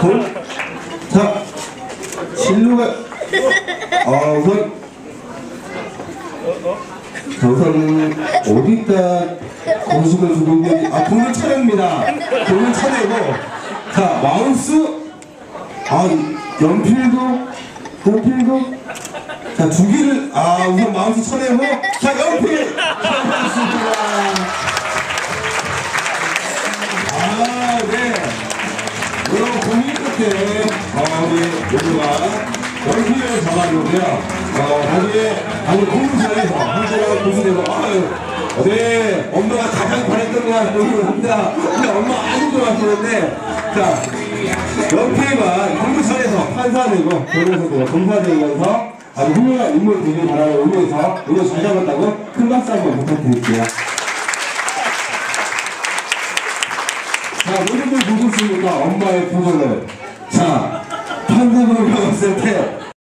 돈. 자, 진로가, 아, 우선, 자, 우선, 어디다 공식을 두고 있는지, 아, 돈을 차례입니다. 돈을 차례고, 자, 마우스, 아, 연필도, 연필도, 자, 두 개를, 아, 우선 마우스 쳐내고, 자, 연필! 어, 우리 모두가 연필을 잡아주고요. 어, 나중에, 공부잘해서, 한국어 교수되고, 아유, 네, 엄마가 가장 바랬던 것 같습니다. 근데 엄마 아주 좋아하시는데, 자, 연필만 공부잘해서 판사되고, 변호사되고, 검사되면서 아주 훌륭한 인물 되길 바라는 의미에서 오늘 잘 잡았다고 큰 박수 한번 부탁드릴게요. 자, 모두들 보고 있습니까? 엄마의 표정을. 자, 판사분을 봤을 때,